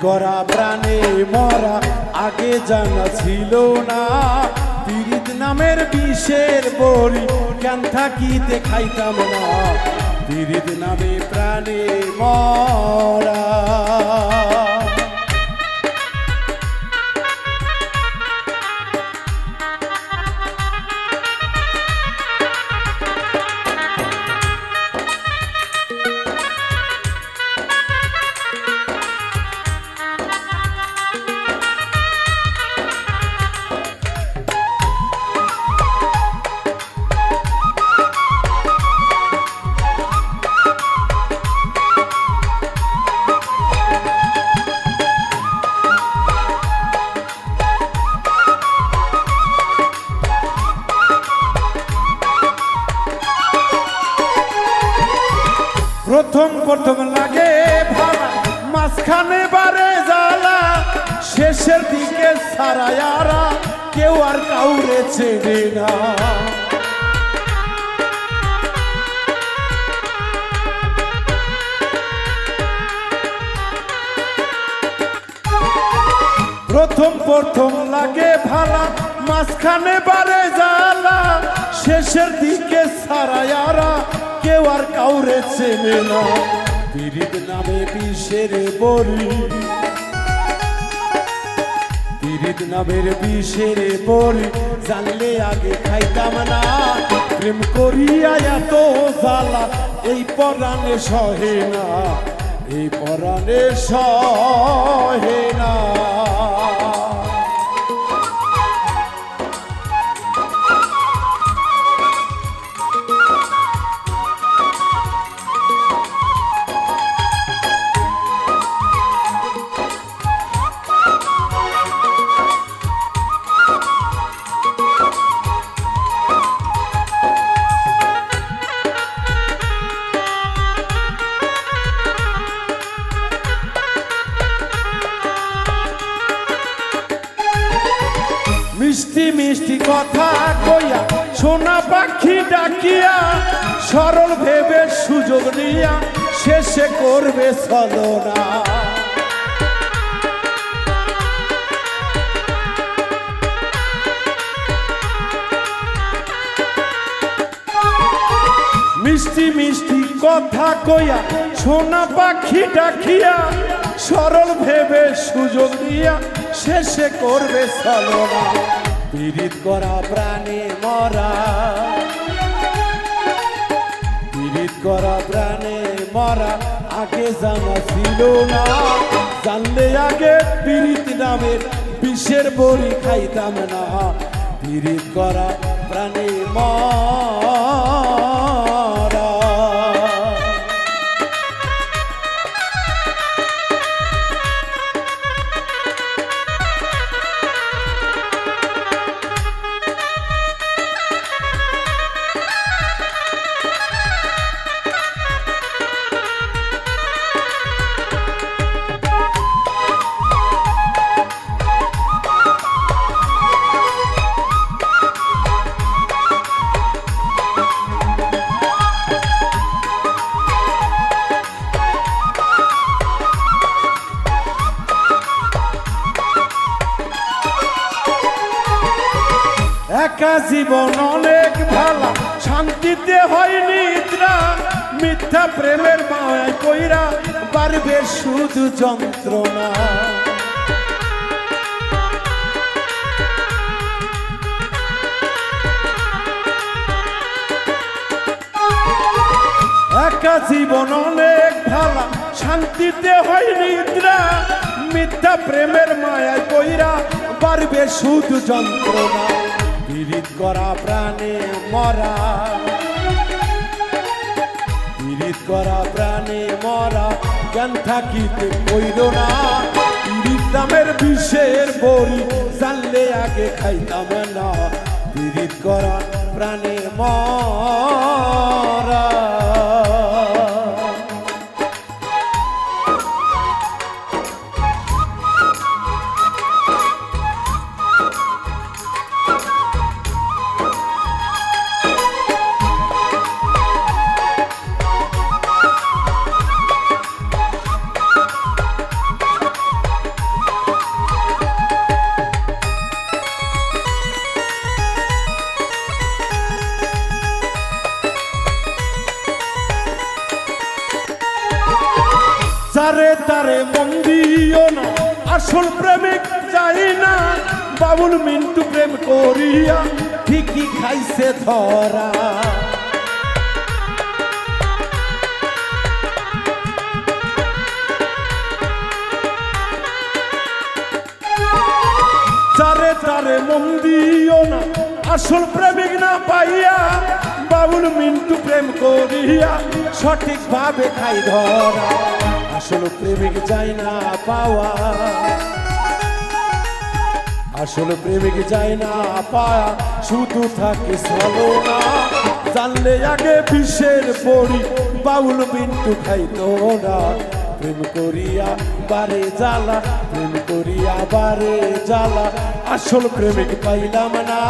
করা প্রাণে মরা, আগে জানা ছিল না। পীড়িত নামের বিষের বড়ি কেন থাকিতে খাইতাম না। পীড়িত নামে প্রাণে মরা। প্রথম প্রথম লাগে ভাড়া। মাঝখানে বারে জ্বালা, শেষের দিকে সারায়ারা কেউ আর কাউরে চেনে না। প্রথম প্রথম লাগে ভালা মাঝখানে বারে জ্বালা, শেষের দিকে সারায়ারা কেউ আর কাউরে চেনে না। পীড়িত নামে বিষের বড়ি। পীড়িত নামের বিষের বড়ি। জানলে আগে খাইতাম না। প্রেম করিয়া এত জ্বালা, এই পরাণে সহে না। এই পরাণে সহে না। মিষ্টি মিষ্টি কথা কইয়া, সোনা পাখি ডাকিয়া, সরল ভেবে সুযোগ নিয়া, শেষে করবে সদনা মিষ্টি মিষ্টি কথা কইয়া, সোনা পাখি ডাকিয়া, সরল ভেবে সুযোগ দিয়া শেষে করবে সলনা পীড়িত করা প্রাণে মরা। পীড়িত করা প্রাণে মরা, আগে জানা ছিল না। জানলে আগে পীড়িত নামের বিষের বড়ি খাইতাম না। পীড়িত করা প্রাণে মরা। একা জীবন অনেক ভালা। শান্তিতে হয় নিদ্রা, মিথ্যা প্রেমের মায় কইরা পারবে শুধু যন্ত্রণা। একা জীবন অনেক ভালা। শান্তিতে হয় নিদ্রা, মিথ্যা প্রেমের মায়ায় কইরা পারবে শুধু যন্ত্রণা। পীড়িত করা প্রাণে মরা। পীড়িত করা প্রাণে মরা, জ্ঞান থাকিতে কইল না। পীড়িত নামের বিষের বড়ি জানলে আগে খাইতাম না। পীড়িত করা প্রাণে মরা। যারে তারে মন দিও না। আসল প্রেমিক চাই না। বাবুল মিন্টু প্রেম করিয়া ঠিকই খাইছে ধরা। যারে তারে মন দিও না। আসল প্রেমিক না পাইয়া বাবুল মিন্টু প্রেম করিয়া সঠিক ভাবে খাই ধরা। আসল প্রেমিক যাই না পাওয়া। আসল প্রেমিক যাই না পায়া শুধু থাকে না জানলে আগে বিশ্বের পড়ি বাউল মিন্টু খাইতো না। প্রেম করিয়া বারে জ্বালা, প্রেম করিয়া বারে জ্বালা। আসল প্রেমিক পাইলাম না।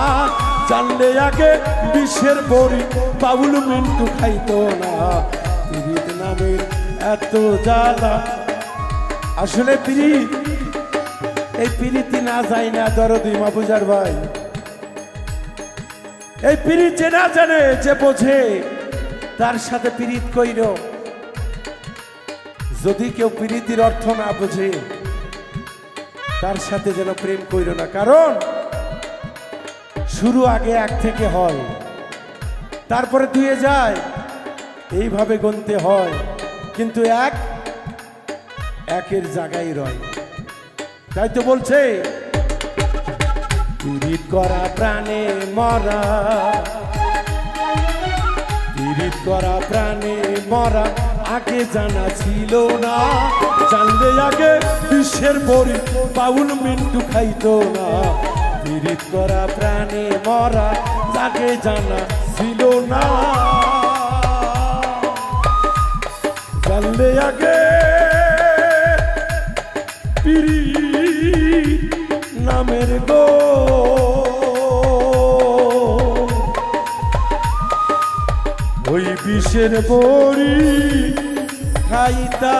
জানলে আগে বিশ্বের বড়ি বাউল মিন্টু খাইতো না। নামের এত জ্বালা। আসলে পীড়িত এই পিরিতি না যায় না দরদি মাবুজার ভাই। এই পিরিত যে না জানে, যে বোঝে, তার সাথে পিরিত কইর। যদি কেউ পিরিতির অর্থ না বোঝে, তার সাথে যেন প্রেম কইর না। কারণ, শুরু আগে এক থেকে হয়, তারপরে দুয়ে যায়, এইভাবে গুনতে হয়। কিন্তু এক, একের জায়গায় রয়। তাই তো বলছে, পীড়িত করা প্রাণে মরা। পীড়িত করা প্রাণে মরা, আগে জানা ছিল না। জানলে আগে বিশ্বের বড়ি বাউল মিন্টু খাইতো না। পীড়িত করা প্রাণে মরা, আগে জানা ছিল না। জানলে আগে। পিরি নামের গো। ওই বিষের বড়ি খাইতা